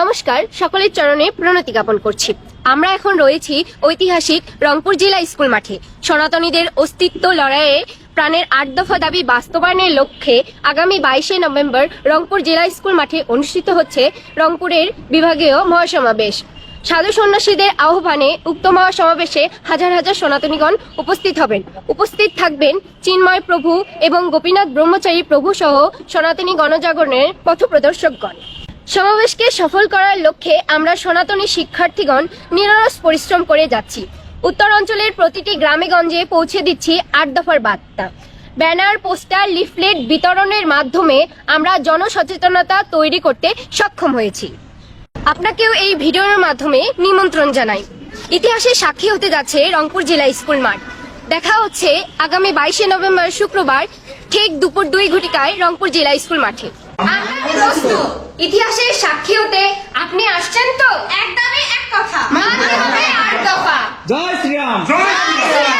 নমস্কার, সকলের চরণে প্রণতি জ্ঞাপন করছি। আমরা এখন রয়েছি ঐতিহাসিক রংপুর জেলা স্কুল মাঠে। সনাতনীদের অস্তিত্ব লড়াইয়ে প্রাণের আট দফা দাবি বাস্তবায়নের লক্ষ্যে আগামী বাইশে নভেম্বর রংপুর জেলা স্কুল মাঠে অনুষ্ঠিত হচ্ছে রংপুরের বিভাগীয় মহাসমাবেশ। সাধু সন্ন্যাসীদের আহ্বানে উক্ত মহাসমাবেশে হাজার হাজার সনাতনীগণ উপস্থিত হবেন। উপস্থিত থাকবেন চিন্ময় প্রভু এবং গোপীনাথ ব্রহ্মচারী প্রভু সহ সনাতনী গণজাগরণের পথপ্রদর্শকগণ। সমাবেশকে সফল করার লক্ষ্যে আমরা সনাতনী শিক্ষার্থীগণ নিরলস পরিশ্রম করে যাচ্ছি। উত্তর অঞ্চলের প্রতিটি গ্রামে গঞ্জে পৌঁছে দিচ্ছি আট দফার বার্তা। ব্যানার, পোস্টার, লিফলেট বিতরণের মাধ্যমে আমরা জনসচেতনতা তৈরি করতে সক্ষম হয়েছি। আপনাকেও এই ভিডিওর মাধ্যমে নিমন্ত্রণ জানাই। ইতিহাসে সাক্ষী হতে যাচ্ছে রংপুর জেলা স্কুল মাঠ। দেখা হচ্ছে আগামী বাইশে নভেম্বর শুক্রবার, ঠিক দুপুর দুই ঘটিকায় রংপুর জেলা স্কুল মাঠে। প্রস্তুত ইতিহাসের সাক্ষী হতে আপনি আসছেন তো? একদমই এক কথা। মানতে হবে আট দফা। জয় শ্রীরাম। জয় শ্রীরাম।